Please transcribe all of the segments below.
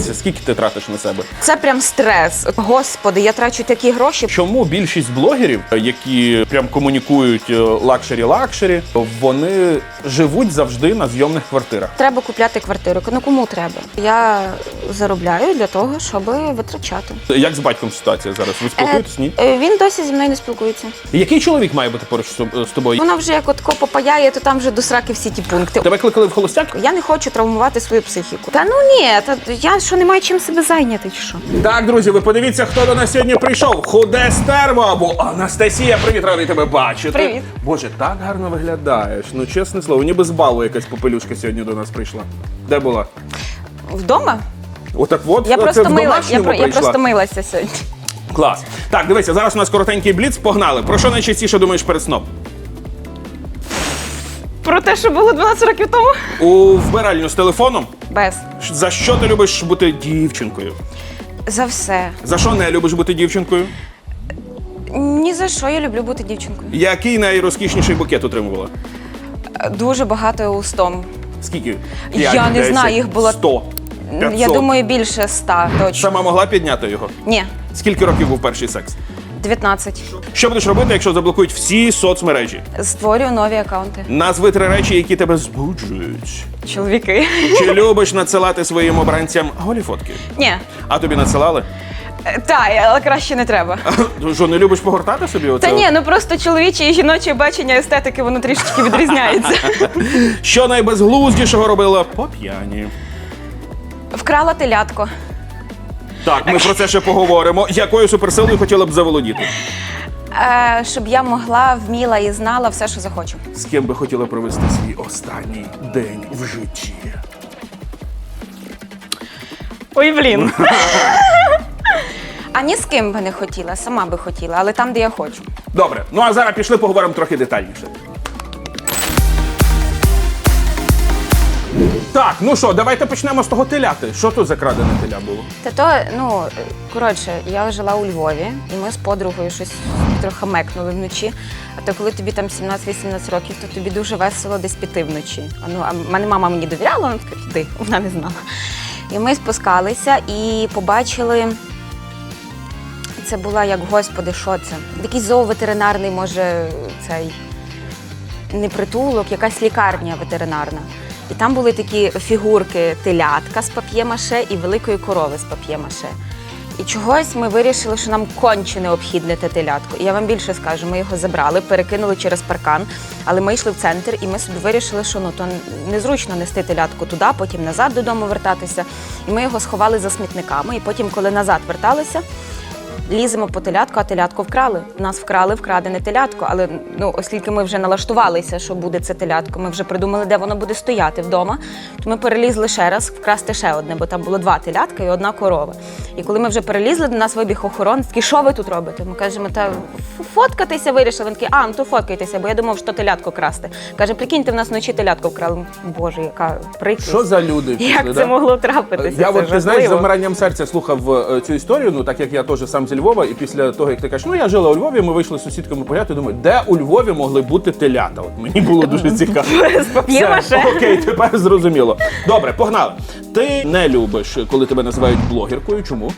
Це скільки ти тратиш на себе? Це прям стрес. Господи, я трачу такі гроші. Чому більшість блогерів, які прям комунікують лакшері-лакшері, вони живуть завжди на зйомних квартирах? Треба купляти квартиру. Ну кому треба? Я заробляю для того, щоб витрачати. Як з батьком ситуація зараз? Ви спілкуєтесь? Ні? Е, Він досі зі мною не спілкується. Який чоловік має бути поруч з тобою? Вона вже як отко попаяє, то там вже до сраки всі ті пункти. Тебе кликали в холостяк? Я не хочу травмувати свою психіку. Та ну ні, та я що не маю чим себе зайняти, чи що? Так, друзі, ви подивіться, хто до нас сьогодні прийшов. Худе стерво або Анастасія. Привіт, радий тебе бачити. Привіт. Боже, так гарно виглядаєш. Ну, чесне слово, ніби з балу якась попелюшка сьогодні до нас прийшла. Де була? Вдома? Отак от Я це просто в мила, я, про- я просто милася сьогодні. Клас. Так, дивися, зараз у нас коротенький бліц. Погнали. Про що найчастіше думаєш перед сном? Про те, що було 12 років тому? У вбиральню з телефоном. Без. За що ти любиш бути дівчинкою? За все. За що не любиш бути дівчинкою? Ні за що я люблю бути дівчинкою. Який найрозкішніший букет отримувала? Дуже багато устом. Скільки? Я не знаю, їх було- 100. 500. Я думаю, більше ста точно. Сама могла підняти його? Ні, Скільки років був перший секс? 19. Що будеш робити, якщо заблокують всі соцмережі? Створюю нові акаунти. Назви три речі, які тебе збуджують. Чоловіки. Чи любиш надсилати своїм обранцям голі фотки? Ні. А тобі надсилали? Е, Та, але краще не треба. Що, не любиш погортати собі оце? Та ні, ну просто чоловіче і жіноче бачення естетики, воно трішечки відрізняється. Що найбезглуздішого робила по п'яні? Вкрала телятко. Так, ми про це ще поговоримо. Якою суперсилою хотіла б заволодіти? Е, щоб я могла, вміла і знала все, що захочу. З ким би хотіла провести свій останній день в житті? Ой, блін. А ні з ким би не хотіла, сама би хотіла, але там, де я хочу. Добре, ну а зараз пішли поговоримо трохи детальніше. Так, ну що, давайте почнемо з того теляти. Що тут за крадене теля було? Та то, ну, коротше, я жила у Львові, і ми з подругою щось трохи мекнули вночі. А то коли тобі там 17-18 років, то тобі дуже весело десь піти вночі. А ну, а мене мама мені довіряла, вона така, йди, вона не знала. І ми спускалися і побачили. Це була як господи, що це? Якийсь зооветеринарний, може, цей не притулок, якась лікарня ветеринарна. І там були такі фігурки телятка з пап'є-маше і великої корови з пап'є-маше. І чогось ми вирішили, що нам конче необхідне те телятко. І я вам більше скажу, ми його забрали, перекинули через паркан, але ми йшли в центр, і ми вирішили, що ну то незручно нести телятку туди, потім назад додому вертатися. І ми його сховали за смітниками. І потім, коли назад верталися, ліземо по телятку, а телятку вкрали. Нас вкрали вкрадене телятко, але ну, оскільки ми вже налаштувалися, що буде це телятко, ми вже придумали, де воно буде стояти вдома. То ми перелізли ще раз вкрасти ще одне, бо там було два телятка і одна корова. І коли ми вже перелізли, до нас вибіг охорон, такий, що ви тут робите? Ми кажемо, та фоткатися вирішили. Він такий, а, ну то фоткайтеся, бо я думав, що телятко красти. Каже, прикиньте, в нас вночі телятко вкрали. Боже, яка прикрість. Що за люди? Як це могло трапитися? Я от ти знаєш, з замиранням серця слухав е, цю історію. Ну так як я теж сам зі Львова, і після того, як ти кажеш, ну я жила у Львові, ми вийшли з сусідками погуляти, думаю, де у Львові могли бути телята? От мені було дуже цікаво. Все, Окей, тепер зрозуміло. Добре, погнали. Ти не любиш, коли тебе називають блогеркою. Чому?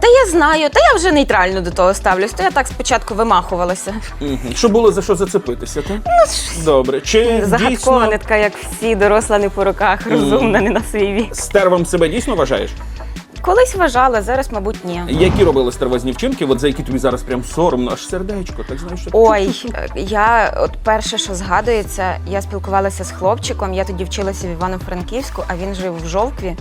Та я знаю, та я вже нейтрально до того ставлюсь. То я так спочатку вимахувалася. Мгм. Що було за що зацепитися? Та? Добре. Чи Загадкова дійсно нитка, як всі, доросла не по руках, розумна, не на свій вік. стервом себе дійсно вважаєш? Колись вважала, зараз, мабуть, ні. Які робили стервозні вчинки, от за які тобі зараз прям соромно, аж сердечко, так знаєш, що Ой, е, я от перше, що згадується, я спілкувалася з хлопчиком. Я тоді вчилася в Івано-Франківську, а він жив в Жовкві.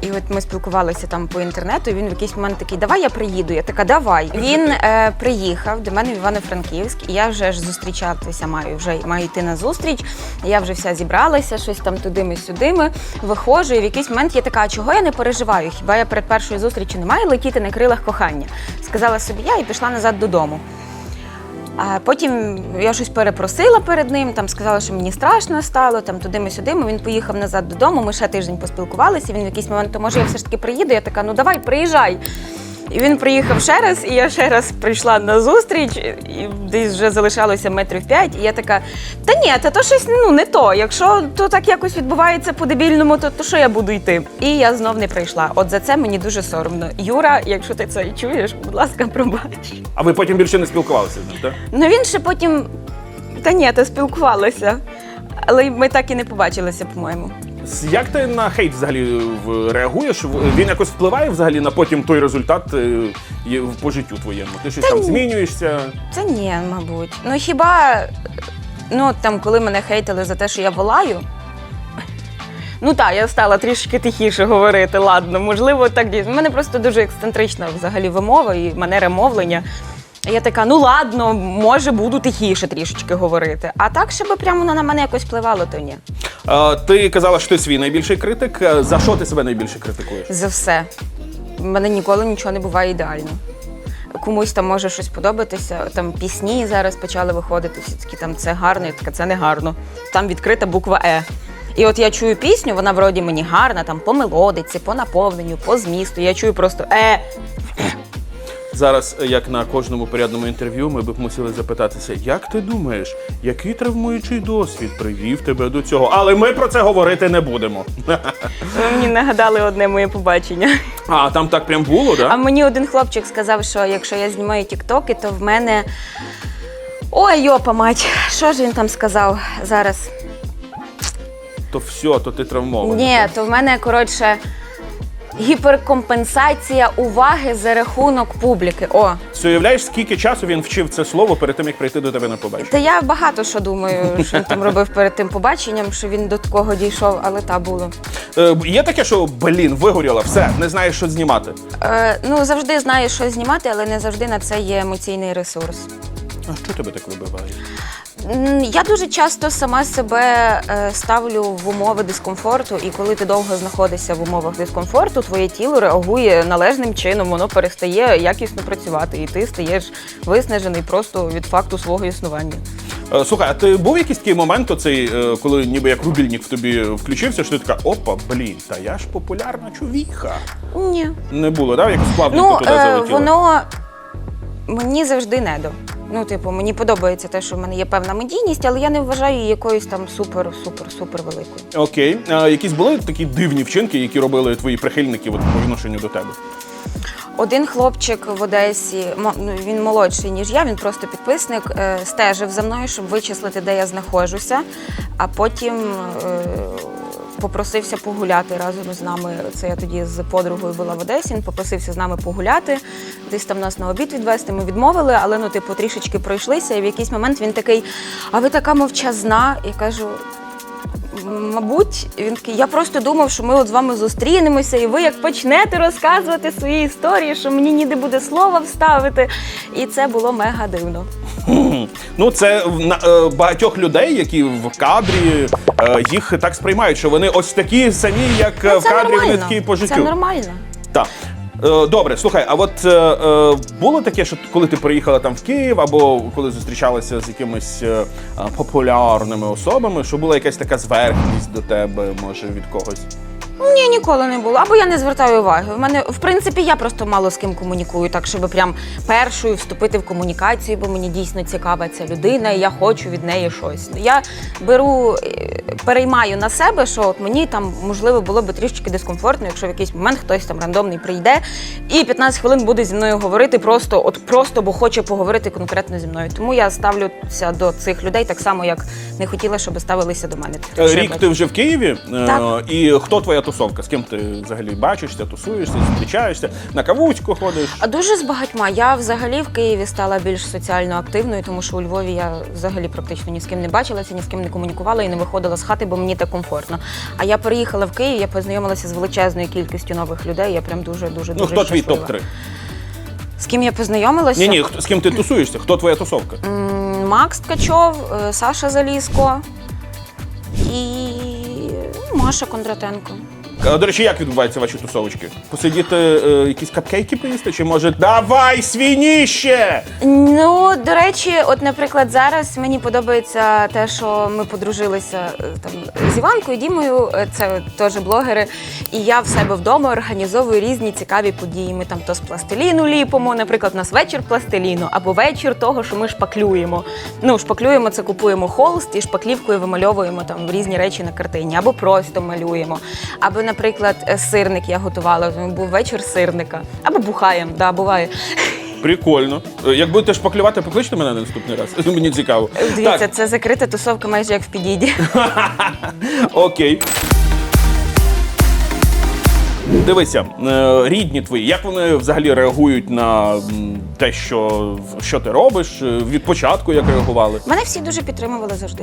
І от ми спілкувалися там по інтернету. і Він в якийсь момент такий, давай я приїду. Я така, давай. Він е, приїхав до мене в Івано-Франківськ, і я вже ж зустрічатися маю. Вже маю йти на зустріч. Я вже вся зібралася, щось там туди сюдими Виходжу, і в якийсь момент я така, а чого я не переживаю? Хіба я перед першою зустрічю не маю летіти на крилах кохання? Сказала собі я і пішла назад додому. А потім я щось перепросила перед ним, там сказала, що мені страшно стало, там туди сюди. Він поїхав назад додому. Ми ще тиждень поспілкувалися. Він в якийсь момент, то може я все ж таки приїду. Я така, ну давай, приїжджай. І він приїхав ще раз, і я ще раз прийшла на зустріч, і десь вже залишалося метрів п'ять. І я така: та ні, та то щось ну не то. Якщо то так якось відбувається по-дебільному, то, то що я буду йти? І я знов не прийшла. От за це мені дуже соромно. Юра, якщо ти це чуєш, будь ласка, пробач. А ви потім більше не спілкувалися з ним, так? Ну він ще потім. Та ні, та спілкувалися. Але ми так і не побачилися, по-моєму. Як ти на хейт взагалі в- реагуєш? Він якось впливає взагалі на потім той результат е, по життю твоєму? Ти щось Та там ні. змінюєшся? Це ні, мабуть. Ну хіба ну там, коли мене хейтили за те, що я волаю. Ну так, я стала трішки тихіше говорити, ладно, можливо, так дійсно. У мене просто дуже ексцентрична взагалі вимова і манера мовлення. Я така, ну ладно, може, буду тихіше трішечки говорити. А так, щоб прямо воно на мене якось впливало, то ні. А, ти казала, що ти свій найбільший критик. Е, За що ти себе найбільше критикуєш? За все. У мене ніколи нічого не буває ідеально. Комусь там може щось подобатися. Там пісні зараз почали виходити. Всі такі там це гарно, я така це не гарно. Там відкрита буква Е. І от я чую пісню, вона вроді мені гарна, там по мелодиці, по наповненню, по змісту. Я чую просто е. Зараз, е, як на кожному порядному інтерв'ю, ми б мусили запитатися, як ти думаєш, який травмуючий досвід привів тебе до цього? Але ми про це говорити не будемо. Ви мені нагадали одне моє побачення. А там так прям було, А да? мені один хлопчик сказав, що якщо я знімаю тіктоки, то в мене. Ой, йопа мать, що ж він там сказав зараз? То все, то ти травмований. Ні, то в мене коротше гіперкомпенсація уваги за рахунок публіки. О, Ти уявляєш, скільки часу він вчив це слово перед тим, як прийти до тебе на побачення? та я багато що думаю, що він там робив перед тим побаченням, що він до такого дійшов, але та було. Е, є таке, що блін, вигоріла, все, не знаєш, що знімати. Е, ну завжди знаю, що знімати, але не завжди на це є емоційний ресурс. А що тебе так вибиває? Я дуже часто сама себе е, ставлю в умови дискомфорту, і коли ти довго знаходишся в умовах дискомфорту, твоє тіло реагує належним чином, воно перестає якісно працювати, і ти стаєш виснажений просто від факту свого існування. Е, Слухай, а ти був якийсь такий момент, оцей, е, коли ніби як рубільник в тобі включився, що ти така, опа, блін, та я ж популярна чувіха. Ні. Не було, да? Якось плавненько Ну, туди залетіло. воно мені завжди недо. Ну, типу, мені подобається те, що в мене є певна медійність, але я не вважаю її якоюсь там супер, супер, супер великою. Окей. А якісь були такі дивні вчинки, які робили твої прихильники от, по відношенню до тебе? Один хлопчик в Одесі, ну, він молодший, ніж я, він просто підписник, е, стежив за мною, щоб вичислити, де я знаходжуся, а потім е, попросився погуляти разом з нами. Це я тоді з подругою була в Одесі. Він попросився з нами погуляти, десь там нас на обід відвести. Ми відмовили, але ну, типу, трішечки пройшлися. І в якийсь момент він такий: А ви така мовчазна? Я кажу. Мабуть, він такий, я просто думав, що ми от з вами зустрінемося, і ви як почнете розказувати свої історії, що мені ніде буде слова вставити. І це було мега дивно. Ну, це е, багатьох людей, які в кадрі е, їх так сприймають, що вони ось такі самі, як е, Ну, в кадрі, вони нормально. такі і по Це нормально. Так. Е, Добре, слухай, а от е, е, було таке, що коли ти приїхала там в Київ, або коли зустрічалася з якимись популярними особами, що була якась така зверхність до тебе, може, від когось? Ні, ніколи не було. Або я не звертаю уваги. В мене, в принципі, я просто мало з ким комунікую, так щоб прям першою вступити в комунікацію, бо мені дійсно цікава ця людина, і я хочу від неї щось. Я беру, е, переймаю на себе, що от мені там можливо було би трішки дискомфортно, якщо в якийсь момент хтось там рандомний прийде і 15 хвилин буде зі мною говорити, просто от просто бо хоче поговорити конкретно зі мною. Тому я ставлюся до цих людей так само, як не хотіла, щоб ставилися до мене. Е, Рік ти вже в Києві, е, Так. і хто твоя тусовка? З ким ти взагалі бачишся, тусуєшся, зустрічаєшся, на кавуцьку ходиш? А дуже з багатьма. Я взагалі в Києві стала більш соціально активною, тому що у Львові я взагалі практично ні з ким не бачилася, ні з ким не комунікувала і не виходила з хати, бо мені так комфортно. А я переїхала в Київ, я познайомилася з величезною кількістю нових людей. Я прям дуже дуже Ну дуже хто твій топ-3? З ким я познайомилася? Ні, ні, з ким ти тусуєшся? Хто твоя тусовка? М, Макс Ткачов, е, Саша Залізко і ну, Маша Кондратенко. А, До речі, як відбуваються ваші тусовочки? Посидіти е, якісь капкейки поїсти? Чи може давай свініще? Ну, до речі, от, наприклад, зараз мені подобається те, що ми подружилися е, там з Іванкою, Дімою, е, це теж блогери. І я в себе вдома організовую різні цікаві події. Ми там то з пластиліну ліпимо, наприклад, у нас вечір пластиліну, або вечір того, що ми шпаклюємо. Ну, шпаклюємо це, купуємо холст і шпаклівкою вимальовуємо там різні речі на картині, або просто малюємо. Або, наприклад, е, сирник я готувала. Був вечір сирника, або бухаємо, да, буває. Прикольно. Е, Як будете шпаклювати, покличте мене на наступний раз. Мені цікаво. Дивіться, Так, це закрита тусовка майже як в підіді. окей. Дивися, е, рідні твої, як вони взагалі реагують на те, що, що ти робиш? Від початку як реагували? Мене всі дуже підтримували завжди.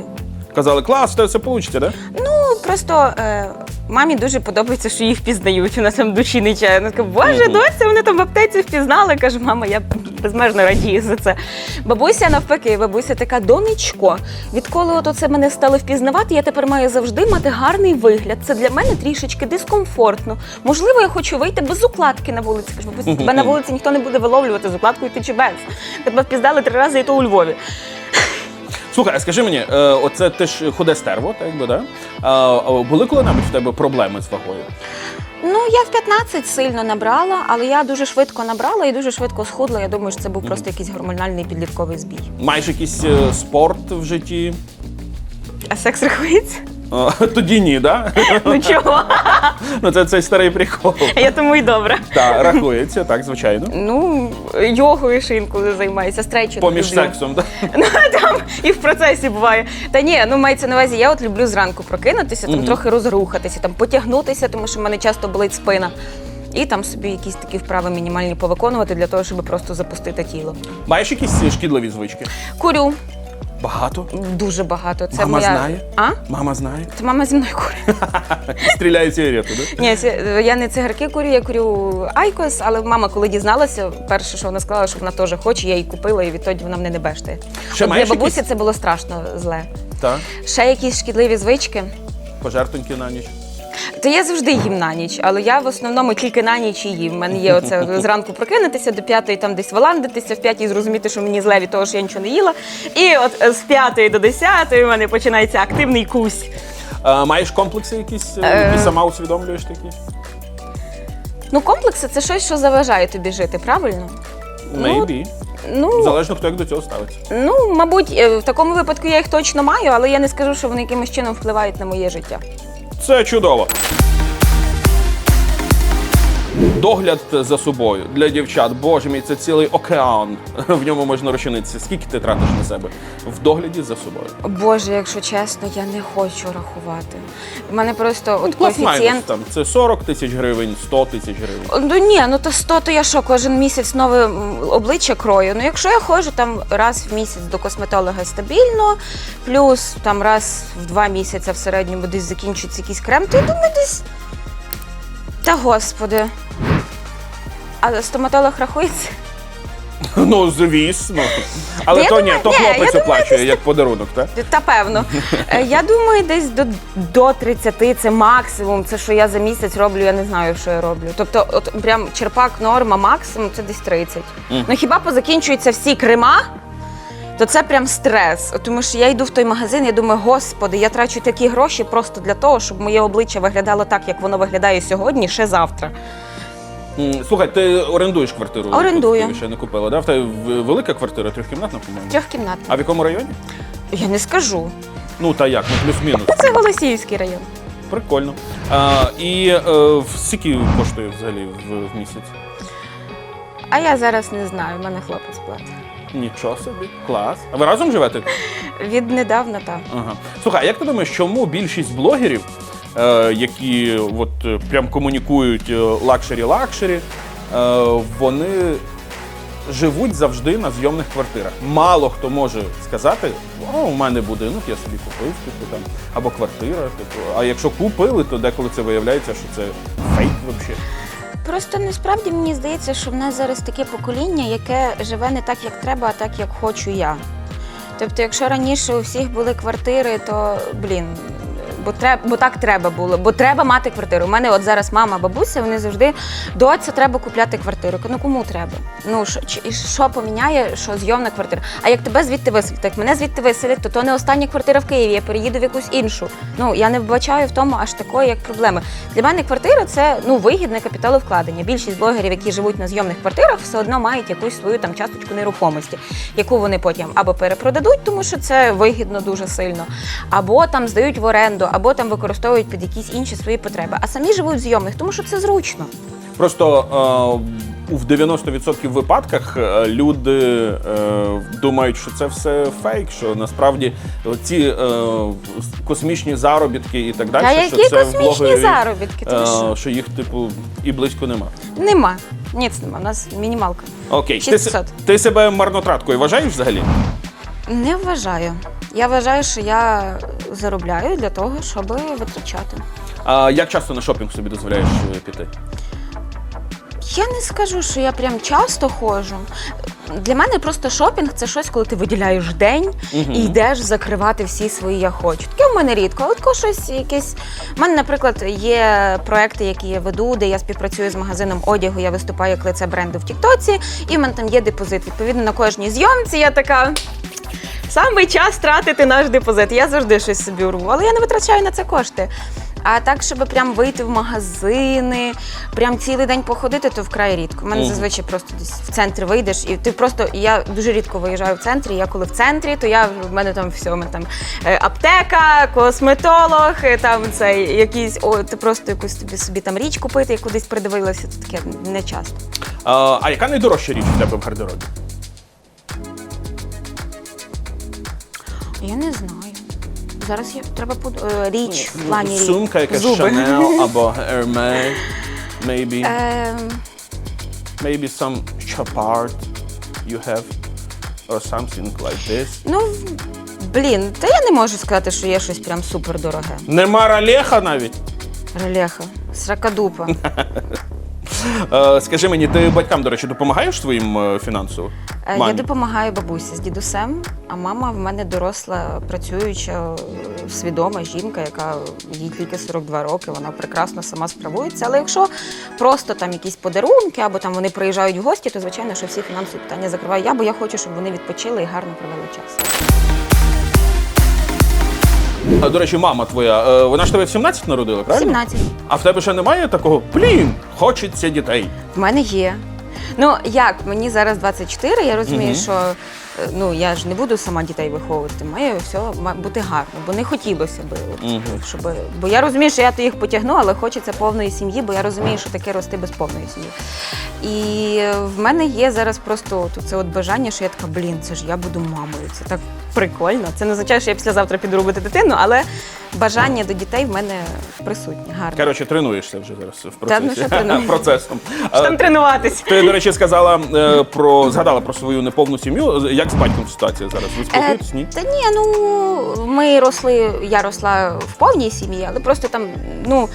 Казали, клас, в все вийде, да? Ну просто е, мамі дуже подобається, що їх впізнають. Вона там душі не чає. Вона така, боже, Мгм. доця, вони там в аптеці впізнали. Каже, мама, я безмежно радію за це. Бабуся навпаки, бабуся така, донечко, відколи от оце мене стали впізнавати, я тепер маю завжди мати гарний вигляд. Це для мене трішечки дискомфортно. Можливо, я хочу вийти без укладки на вулиці. Кажу, бабуся, тебе на вулиці ніхто не буде виловлювати з укладкою ти чи без. Тебе впізнали три рази, і то у Львові. Слухай, а скажи мені, е, оце ти ж худе стерво, так би, да? А, а були коли-небудь в тебе проблеми з вагою? Ну, я в 15 сильно набрала, але я дуже швидко набрала і дуже швидко схудла. Я думаю, що це був просто якийсь гормональний підлітковий збій. Маєш якийсь е, спорт в житті? А секс рахується? Тоді ні, да? Ну чого? ну це цей старий прикол. Я тому і добре. Так, рахується, так, звичайно. Ну, йогою ще інколи займаюся, стрейчингом Поміж люблю. сексом, так? Ну, там і в процесі буває. Та ні, ну мається на увазі, я от люблю зранку прокинутися, там Мгм. трохи розрухатися, там потягнутися, тому що в мене часто болить спина. І там собі якісь такі вправи мінімальні повиконувати для того, щоб просто запустити тіло. Маєш якісь шкідливі звички? Курю Багато. дуже багато. Це Мама моя... знає? А? Мама знає. Це мама зі мною курить. Стріляє сигарету, да? Ні, я не цигарки курю, я курю айкос, але мама, коли дізналася, перше, що вона сказала, що вона теж хоче, я її купила, і відтоді вона мене не бештає. Ще От для бабусі якісь? це було страшно зле. Так. Ще якісь шкідливі звички. Пожертвоньки на ніч. То я завжди їм на ніч, але я в основному тільки на ніч і їм. У мене є оце зранку прокинутися до п'ятої, там десь валандитися, в п'ятій зрозуміти, що мені зле від того, що я нічого не їла. І от е, з п'ятої до десятої у мене починається активний кусь. А, маєш комплекси якісь, е, Е. які сама усвідомлюєш такі? Ну, комплекси це щось, що заважає тобі жити, правильно? Maybe. Ну, Залежно, хто як до цього ставиться. Ну, мабуть, е, в такому випадку я їх точно маю, але я не скажу, що вони якимось чином впливають на моє життя. Це чудово. Догляд за собою для дівчат, боже мій, це цілий океан. В ньому можна розчинитися. Скільки ти тратиш на себе в догляді за собою? Боже, якщо чесно, я не хочу рахувати. У мене просто от Плюс-майнус коефіцієнт. там це 40 тисяч гривень, 100 тисяч гривень. Ну ні, ну то 100, то я що, кожен місяць нове обличчя крою. Ну якщо я ходжу там раз в місяць до косметолога стабільно, плюс там раз в два місяці в середньому десь закінчується якийсь крем, то я думаю, десь. Та господи. А стоматолог рахується? Ну, звісно. Але Я то ні, думаю- то ні, я хлопець думаю, оплачує як подарунок, так? Та певно. Е, Я думаю, десь до, до 30 це максимум. Це що я за місяць роблю, я не знаю, що я роблю. Тобто, от прям черпак норма максимум це десь 30. Мгм. Ну хіба позакінчуються всі крема? То це прям стрес. Тому що я йду в той магазин, я думаю, господи, я трачу такі гроші просто для того, щоб моє обличчя виглядало так, як воно виглядає сьогодні, ще завтра. М, Слухай, ти орендуєш квартиру? Орендую. Києві ще не купила, да? В тебе в- велика квартира, трьохкімнатна, по-моєму. Трьохкімнатна. А в якому районі? Я не скажу. Ну та як, ну плюс-мінус. Це Голосіївський район. Прикольно. А, і е, в- скільки коштує взагалі в, в місяць? А я зараз не знаю, в мене хлопець платить. Нічого собі, клас. А ви разом живете? Віднедавна так. Ага. Слухай, а як ти думаєш, чому більшість блогерів, е, які от е, прям комунікують лакшері-лакшері, е, вони живуть завжди на зйомних квартирах? Мало хто може сказати, о, у мене будинок, я собі купив, типу там, або квартира. Типу. А якщо купили, то деколи це виявляється, що це фейк взагалі. Просто насправді мені здається, що в нас зараз таке покоління, яке живе не так, як треба, а так, як хочу я. Тобто, якщо раніше у всіх були квартири, то блін. Бо треба, бо так треба було, бо треба мати квартиру. У мене от зараз мама, бабуся, вони завжди доця, треба купляти квартиру. Ну кому треба? Ну що, що поміняє, що зйомна квартира? А як тебе звідти виселять? Як мене звідти виселять, то то не остання квартира в Києві. Я переїду в якусь іншу. Ну я не вбачаю в тому аж такої, як проблеми. Для мене квартира це ну вигідне капіталовкладення. Більшість блогерів, які живуть на зйомних квартирах, все одно мають якусь свою там часточку нерухомості, яку вони потім або перепродадуть, тому що це вигідно дуже сильно, або там здають в оренду, або там використовують під якісь інші свої потреби. А самі живуть в зйомних, тому що це зручно. Просто е, в 90% випадках е, люди е, думають, що це все фейк, що насправді ці е, космічні заробітки і так далі. Та що які це космічні блогері, заробітки? Ти е, що? що їх, типу, і близько нема. Нема. Ніц нема. У нас мінімалка. Окей, ти, 600. се- ти себе марноtraткою вважаєш взагалі? Не вважаю. Я вважаю, що я заробляю для того, щоб витрачати. А як часто на шопінг собі дозволяєш е, піти? Я не скажу, що я прям часто ходжу. Для мене просто шопінг це щось, коли ти виділяєш день і йдеш закривати всі свої я хочу. Таке в мене рідко. Але тако щось якесь. У мене, наприклад, є проекти, які я веду, де я співпрацюю з магазином одягу, я виступаю як лице бренду в Тіктоці, і в мене там є депозит. Відповідно, на кожній зйомці я така. Саме час тратити наш депозит. Я завжди щось собі урву, але я не витрачаю на це кошти. А так, щоб прям вийти в магазини, прям цілий день походити, то вкрай рідко. У мене Мгм. зазвичай просто десь в центр вийдеш, і ти просто я дуже рідко виїжджаю в центрі. Я коли в центрі, то я в мене там все, у мене там е, аптека, косметолог, е, там цей якийсь, о, ти просто якусь тобі собі там річ купити, я кудись придивилася. Це таке не часто. А, а яка найдорожча річ у тебе в гардеробі? Я не знаю. Зараз я треба под... е, річ в плані річ. Сумка, якась Зуби. Chanel або Hermes, maybe, Ем, maybe some Chopard you have, or something like this. Ну, блін, та я не можу сказати, що є щось прям супер дороге. Нема ралеха навіть. Релеха, сракадупа. Е, скажи мені, ти батькам, до речі, допомагаєш своїм е, фінансово? Е, Я Мамі? допомагаю бабусі з дідусем, а мама в мене доросла, працююча, е, свідома жінка, яка їй тільки 42 роки, вона прекрасно сама справується. Але якщо просто там якісь подарунки або там вони приїжджають в гості, то звичайно, що всі фінансові питання закриваю я, бо я хочу, щоб вони відпочили і гарно провели час. А, До речі, мама твоя, е, вона ж тебе в 17 народила, правильно? 17. А в тебе ще немає такого, блін, хочеться дітей. В мене є. Ну як мені зараз 24, я розумію, що ну я ж не буду сама дітей виховувати. Має все бути гарно, бо не хотілося би, от, Мгм. щоб бо я розумію, що я то їх потягну, але хочеться повної сім'ї, бо я розумію, що таке рости без повної сім'ї. І е, в мене є зараз просто от, це от бажання, що я така, блін, це ж я буду мамою. Це так прикольно. Це не означає, що я післязавтра піду робити дитину, але бажання до дітей в мене присутнє. Гарно. Коротше, тренуєшся вже зараз в Та, ну, процесі. що процесом. Що там Е, тренуватись? Ти, до речі, сказала е, про згадала про свою неповну сім'ю. Як з батьком ситуація зараз? Ви спілкуєтесь? Ні? Та ні, ну ми росли, я росла в повній сім'ї, але просто там, ну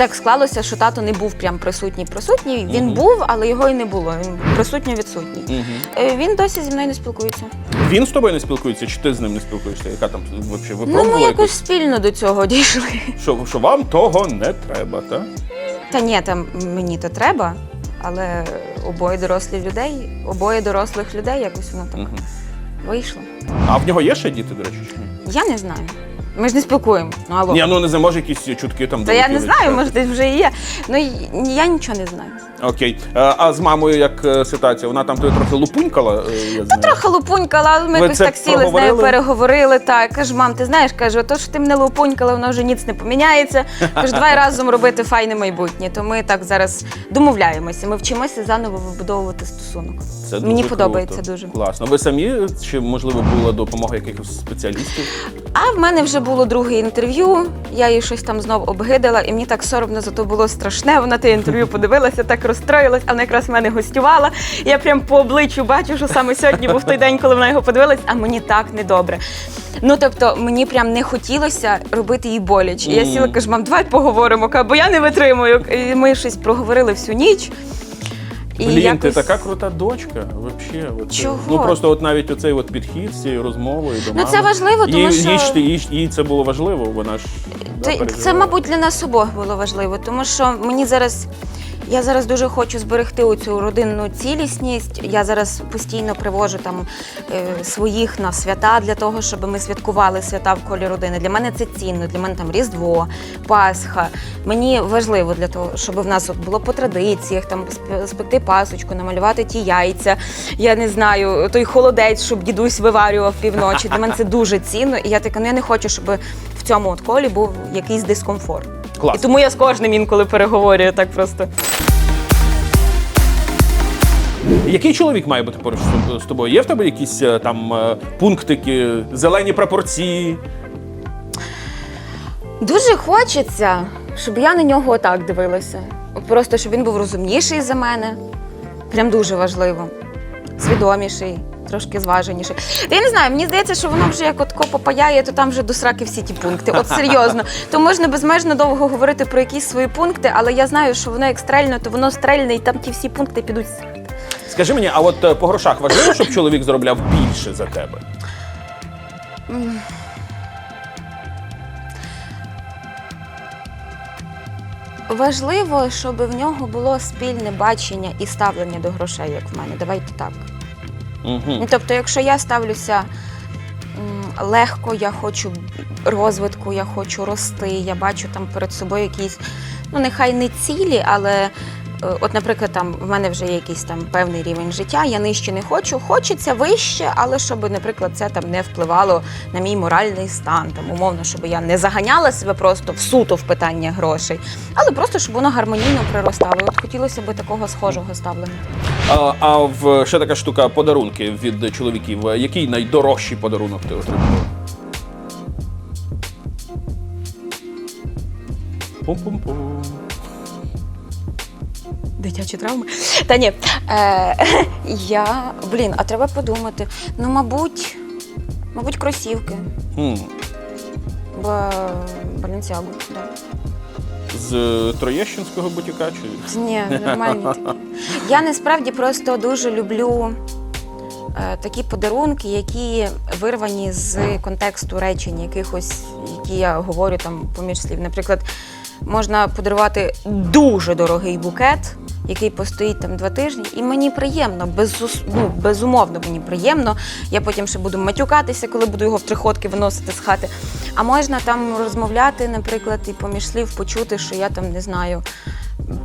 так склалося, що тато не був прям присутній. Присутній. Він Мгм. був, але його і не було. Він присутньо відсутній. Мгм. Е, Він досі зі мною не спілкується. Він з тобою не спілкується, чи ти з ним не спілкуєшся? Яка там взагалі? Ви Ну, пробували ми якось якось? спільно до цього дійшли. Що, що вам того не треба, так? Та ні, там мені то треба, але обоє дорослі людей, обоє дорослих людей, якось воно так Мгм. вийшло. А в нього є ще діти, до речі, чи ні? Я не знаю. Ми ж не спілкуємося. Ну алло. Ні, ну не знаю, може якісь чутки там Та я не долетіли, знаю, чи може десь вже і є. Ну і- я нічого не знаю. Окей. Е, А з мамою як е, ситуація? Вона там тебе трохи лупунькала? е, Я знаю. Трохи лупунькала, але ми Ви якось це так сіли з нею, проговорили? переговорили. Так, каже, мам, ти знаєш, каже, то, що ти мене лупунькала, воно вже ніц не поміняється. Каже, давай разом робити файне майбутнє. То ми так зараз домовляємося. Ми вчимося заново вибудовувати стосунок. Це Мені дуже подобається круто. дуже. Класно. Ви самі чи можливо була допомога якихось спеціалістів? А в мене вже було друге інтерв'ю. Я їй щось там знов обгидала, і мені так соромно за то було страшне. Вона те інтерв'ю подивилася, так розстроїлась, а вона якраз в мене гостювала. Я прям по обличчю бачу, що саме сьогодні був той день, коли вона його подивилась, а мені так недобре. Ну тобто мені прям не хотілося робити їй боляче. Я сіла, кажу, мам, давай поговоримо, бо я не витримую. І ми щось проговорили всю ніч. І Блін, ти така крута дочка. Вообще, от, Чого? Ну просто от навіть оцей от підхід з цією розмовою до Ну, це важливо, тому їй, що- їй, їй, їй це було важливо, вона ж да, Це, це, переживала. мабуть, для нас обох було важливо, тому що мені зараз. Я зараз дуже хочу зберегти оцю родинну цілісність. Я зараз постійно привожу там е, своїх на свята для того, щоб ми святкували свята в колі родини. Для мене це цінно. Для мене там Різдво, Пасха. Мені важливо для того, щоб в нас було по традиціях там сп- спекти пасочку, намалювати ті яйця. Я не знаю, той холодець, щоб дідусь виварював півночі. Для мене це дуже цінно. І я така, ну я не хочу, щоб в цьому от колі був якийсь дискомфорт. Клас. І тому я з кожним інколи переговорюю так просто. Який чоловік має бути поруч з- тобою? Є в тебе якісь е, там е, пунктики, зелені прапорці? Дуже хочеться, щоб я на нього отак дивилася. Просто щоб він був розумніший за мене. Прям дуже важливо. Свідоміший, трошки зваженіший. Та я не знаю, мені здається, що воно вже як от копа паяє, то там вже до сраки всі ті пункти. От серйозно. То можна безмежно довго говорити про якісь свої пункти, але я знаю, що воно як стрельно, то воно стрельне, і там ті всі пункти підуть. Скажи мені, а от е, по грошах важливо, щоб чоловік заробляв більше за тебе? Важливо, щоб в нього було спільне бачення і ставлення до грошей, як в мене. Давайте так. Угу. Тобто, якщо я ставлюся легко, я хочу розвитку, я хочу рости, я бачу там перед собою якісь, ну нехай не цілі, але от, наприклад, там в мене вже є якийсь там певний рівень життя, я нижче не хочу, хочеться вище, але щоб, наприклад, це там не впливало на мій моральний стан. Там умовно, щоб я не заганяла себе просто в суто в питання грошей, але просто щоб воно гармонійно приростало. От хотілося б такого схожого ставлення. А, а в ще така штука подарунки від чоловіків. Е, Який найдорожчий подарунок ти отримав? Пум-пум-пум. Дитячі травми? Та ні. Е, я. Блін, а треба подумати. Ну, мабуть, мабуть, кросівки. Хм. Б... Баленсіагу, да. З Троєщинського бутіка чи Ні, нормальні такі. Я насправді просто дуже люблю е, такі подарунки, які вирвані з контексту речень, якихось, які я говорю там поміж слів. Наприклад, можна подарувати дуже дорогий букет, який постоїть там два тижні, і мені приємно, безус... ну, безумовно мені приємно. Я потім ще буду матюкатися, коли буду його в триходки виносити з хати. А можна там розмовляти, наприклад, і поміж слів почути, що я там не знаю.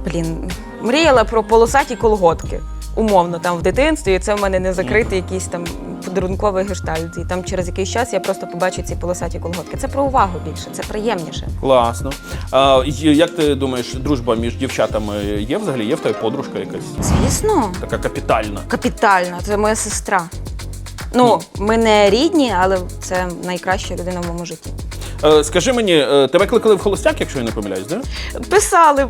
Блін, мріяла про полосаті колготки. Умовно, там в дитинстві, і це в мене не закритий якийсь там подарунковий гештальт. І там через якийсь час я просто побачу ці полосаті колготки. Це про увагу більше, це приємніше. класно. А, як ти думаєш, дружба між дівчатами є взагалі? Є в тебе подружка якась? Звісно, Така капітальна. капітально, це моя сестра. Ну, ми не рідні, але це найкраща людина в моєму житті. Е, скажи мені, е, тебе кликали в холостяк, якщо я не помиляюсь, да? Писали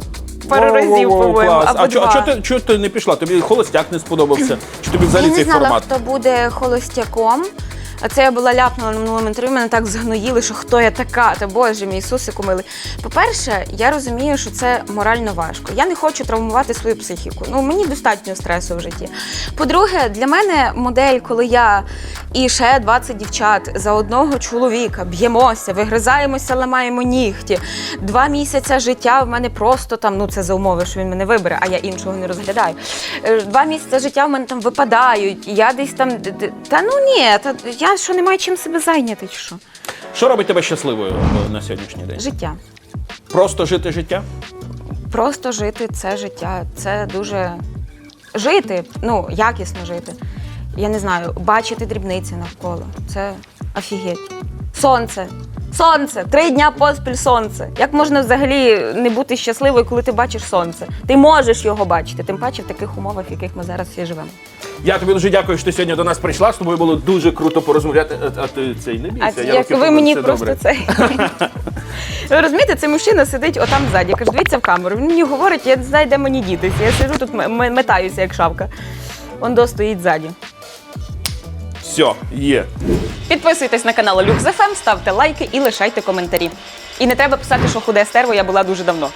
пару разів, по-моєму, клас. А чого ти, чого ти не пішла? Тобі холостяк не сподобався? Чи тобі взагалі Я не цей знала, формат? хто буде холостяком. А це я була ляпнула на минулому інтерв'ю, мене так згноїли, що хто я така, та боже мій Ісусику милий. По-перше, я розумію, що це морально важко. Я не хочу травмувати свою психіку. Ну мені достатньо стресу в житті. По-друге, для мене модель, коли я і ще 20 дівчат за одного чоловіка б'ємося, вигризаємося, ламаємо нігті. Два місяці життя в мене просто там, ну це за умови, що він мене вибере, а я іншого не розглядаю. Е, Два місяці життя в мене там випадають, я десь там. Та ну ні, та я що немає чим себе зайняти, чи що? Що робить тебе щасливою е, на сьогоднішній день? Життя. Просто жити життя? Просто жити це життя. Це дуже жити, ну, якісно жити. Я не знаю, бачити дрібниці навколо. Це офігеть. Сонце. Сонце! Три дня поспіль сонце. Як можна взагалі не бути щасливою, коли ти бачиш сонце? Ти можеш його бачити, тим паче в таких умовах, в яких ми зараз всі живемо. Я тобі дуже дякую, що ти сьогодні до нас прийшла. З тобою було дуже круто порозмовляти. А, а ти цей не бійся. А я як ви мені просто добре. цей. Ви розумієте, цей мужчина сидить отам ззаді. Я кажу, дивіться в камеру. Він мені говорить, я не знаю, де мені дітися. Я сиджу тут метаюся, як шавка. Ондо стоїть ззаді. Все, є. Підписуйтесь на канал LuxFM, ем, ставте лайки і лишайте коментарі. І не треба писати, що худе стерво я була дуже давно.